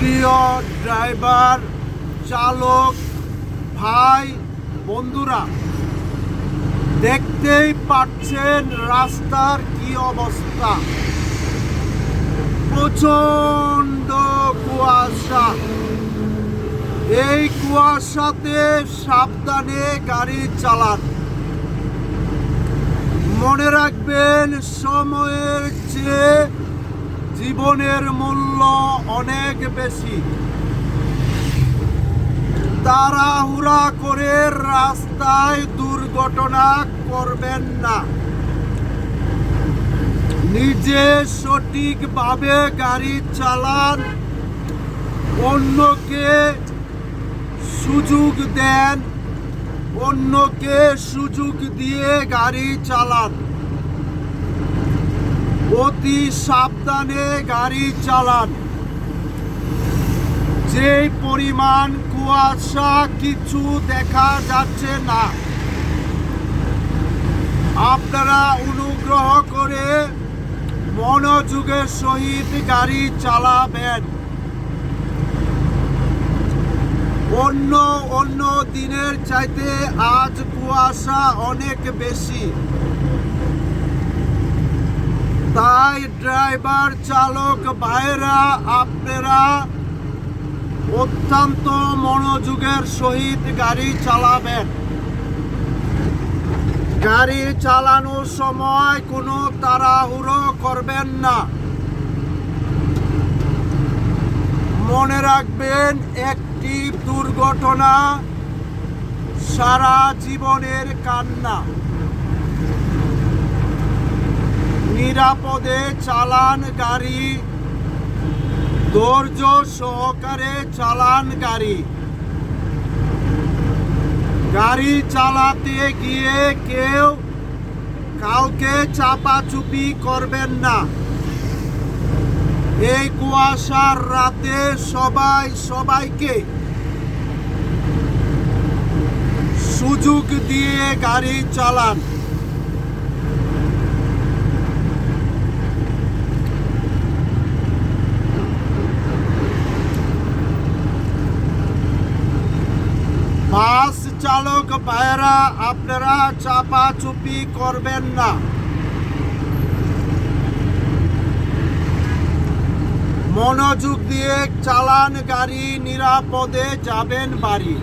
প্রিয় ড্রাইভার, চালক, ভাই, বন্ধুরা, দেখতেই পাচ্ছেন রাস্তার কি অবস্থা। প্রচণ্ড কুয়াশা। এই কুয়াশাতে সাবধানে গাড়ি চালান। মনে রাখবেন, সময়ের চেয়ে জীবনের মূল্য অনেক বেশি। তাড়াহুড়া করে রাস্তায় দুর্ঘটনা করবেন না। নিজে সঠিকভাবে গাড়ি চালান, অন্যকে সুযোগ দেন, অন্যকে সুযোগ দিয়ে গাড়ি চালান। অতি সাবধানে গাড়ি চালান। যে পরিমাণ কুয়াশা কিছু দেখা যাচ্ছে না। আপনারা অনুগ্রহ করে মনোযোগের সহিত গাড়ি চালাবেন। অন্য অন্য দিনের চাইতে আজ কুয়াশা অনেক বেশি। ড্রাইভার চালক ভাইরা আপনারা অত্যন্ত মনোযোগের সহিত গাড়ি চালাবেন। গাড়ি চালানোর সময় কোনো তাড়াহুড়ো করবেন না। মনে রাখবেন, একটি দুর্ঘটনা সারা জীবনের কান্না। নিরাপদে চালান গাড়ি ধৈর্য সহকারে চালান গাড়ি গাড়ি চালাতে গিয়ে কেউ কাউকে চাপাচুপি করবেন না। এই কুয়াশার রাতে সবাই সবাইকে সুযোগ দিয়ে গাড়ি চালান। চালক পায়রা আপনারা চাপা চুপি করবেন না। মনোযোগ দিয়ে চালান গাড়ি নিরাপদে যাবেন বাড়ি।